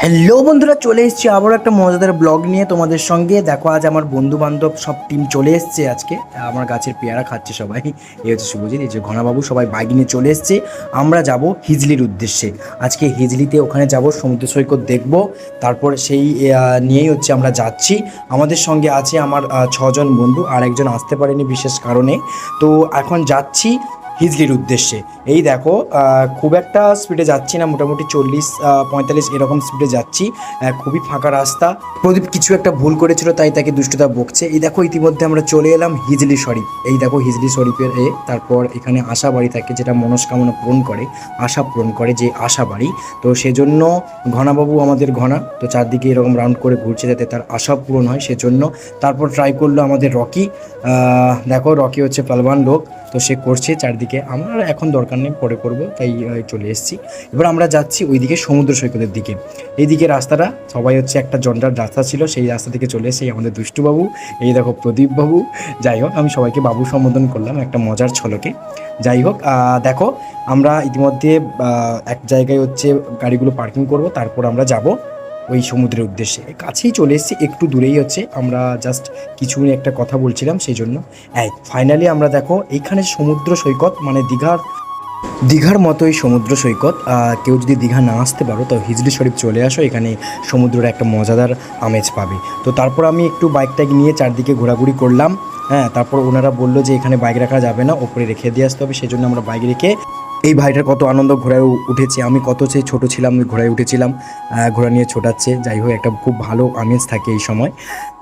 Hello বন্ধুরা, চলে এসেছি আবারও একটা মজাদার ব্লগ নিয়ে তোমাদের সঙ্গে। দেখো, আজ আমার বন্ধু বান্ধব সব টিম চলে এসছে আজকে। আমার গাছের পেয়ারা খাচ্ছে সবাই। এই হচ্ছে শুভজিৎ, এই যে ঘনাবাবু সবাই বাইক নিয়ে চলে এসছে। আমরা যাব হিজলির উদ্দেশ্যে। আজকে হিজলিতে ওখানে যাব, সমুদ্র সৈকত দেখব। তারপর সেই নিয়েই হচ্ছে আমরা যাচ্ছি। আমাদের সঙ্গে আছে আমার ছজন বন্ধু, আর একজন আসতে পারেনি বিশেষ কারণে। তো এখন যাচ্ছি। হিজলির উদ্দেশ্যে। এই দেখো খুব একটা স্পিডে যাচ্ছি না, মোটামুটি চল্লিশ পঁয়তাল্লিশ এরকম স্পিডে যাচ্ছি। খুবই ফাঁকা রাস্তা। প্রদীপ কিছু একটা ভুল করেছিল, তাই তাকে দুষ্টতা বকছে। এই দেখো, ইতিমধ্যে আমরা চলে এলাম হিজলি শরীফ। এই দেখো, হিজলি শরীফের এ, তারপর এখানে আশা বাড়ি থাকে, যেটা মনস্কামনা পূরণ করে, আশা পূরণ করে যে আশা বাড়ি। তো সেজন্য ঘনাবাবু আমাদের ঘনা, তো চারদিকে এরকম রাউন্ড করে ঘুরছে যাতে তার আশা পূরণ হয়, সেজন্য তারপর ট্রাই করল আমাদের রকি। দেখো, রকি হচ্ছে পালবান লোক, তো সে করছে চারদিকে আমার এখন দরকার নেই, পরে করব, তাই চলে এসেছি। এবার আমরা যাচ্ছি ওইদিকে সমুদ্র সৈকতের দিকে। এইদিকে রাস্তাটা, সবাই হচ্ছে একটা জন্ডার রাস্তা ছিল, সেই রাস্তা থেকে চলে এসেছি আমাদের দুষ্টুবাবু, এই দেখো প্রদীপ বাবু যাই হোক, আমি সবাইকে বাবু সম্বোধন করলাম একটা মজার ছলকে। যাই হোক দেখো, আমরা ইতিমধ্যে এক জায়গায় হচ্ছে গাড়িগুলো পার্কিং করব, তারপর আমরা যাব। ওই সমুদ্রের উদ্দেশ্যে। কাছেই চলে এসেছি, একটু দূরেই হচ্ছে। আমরা জাস্ট কিছু একটা কথা বলছিলাম সেই জন্য। এই ফাইনালি আমরা দেখো, এইখানে সমুদ্র সৈকত মানে দীঘার দীঘার মতোই সমুদ্র সৈকত। কেউ যদি দীঘা না আসতে পারো, তো হিজলি শরীফ চলে আসো, এখানে সমুদ্রের একটা মজাদার আমেজ পাবে। তো তারপর আমি একটু বাইক টাইক নিয়ে চারদিকে ঘোরাঘুরি করলাম। হ্যাঁ তারপর ওনারা বলল যে এখানে বাইক রাখা যাবে না, ওপরে রেখে দিয়ে আসতে হবে সেই জন্য আমরা বাইক রেখে এই ভাইটার কত আনন্দ ঘোড়ায় উ- উঠেছে। আমি কত সে ছোটো ছিলাম ঘোড়ায় উঠেছিলাম ঘোড়া নিয়ে ছোটাচ্ছে। যাই হোক, একটা খুব ভালো আমেজ থাকে এই সময়।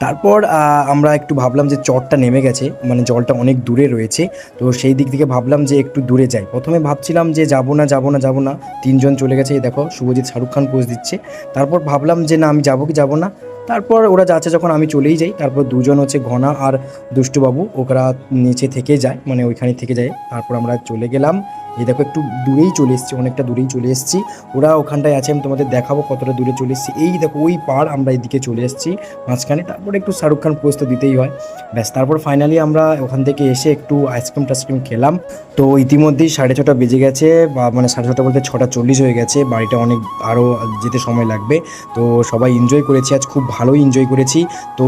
তারপর আমরা একটু ভাবলাম যে চটটা নেমে গেছে মানে জলটা অনেক দূরে রয়েছে। তো সেই দিক থেকে ভাবলাম যে একটু দূরে যাই। প্রথমে ভাবছিলাম যে যাব না যাব না যাব না। তিনজন চলে গেছে, এই দেখো, শুভজিৎ শাহরুখ খান পোজ দিচ্ছে। তারপর ভাবলাম যে না, আমি যাব কি, যাব না? তারপর ওরা যাচ্ছে যখন আমি চলেই যাই, তারপর দুজন হচ্ছে ঘনা আর দুষ্টুবাবু ওরা নিচে থেকে যায় মানে ওইখানে থেকে যায়, তারপর আমরা চলে গেলাম। এই দেখো, একটু দূরেই চলে এসেছি, অনেকটা দূরেই চলে এসেছি। ওরা ওখানটায় আছে, আমি তোমাদের দেখাবো কতটা দূরে চলে এসেছি। এই দেখো, ওই পার আমরা এদিকে চলে এসেছি, মাঝখানে। তারপর একটু শাহরুখ খান পোস্ট দিতেই হয়। ব্যাস, তারপর ফাইনালি আমরা ওখান থেকে এসে একটু আইসক্রিম টাইসক্রিম খেলাম। তো ইতিমধ্যেই সাড়ে ছটা বেজে গেছে, বা মানে সাড়ে ছটা বলতে ছটা চল্লিশ হয়ে গেছে, বাড়িটা অনেক আরও যেতে সময় লাগবে। তো সবাই এনজয় করেছি, আজ খুব ভালোই এনজয় করেছি। তো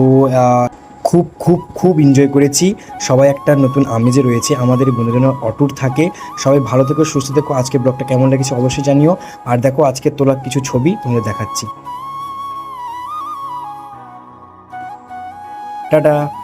খুব খুব খুব এনজয় করেছি। সবাই একটা নতুন আমেজে রয়েছে, আমাদের বন্ধুজন অটুট থাকে। সবাই ভালো থেকো, সুস্থ থেকো। আজকে ব্লগটা কেমন লেগেছে অবশ্যই জানিও। আর দেখো, আজকে তোলা কিছু ছবি তোমাদের দেখাচ্ছি। টাটা!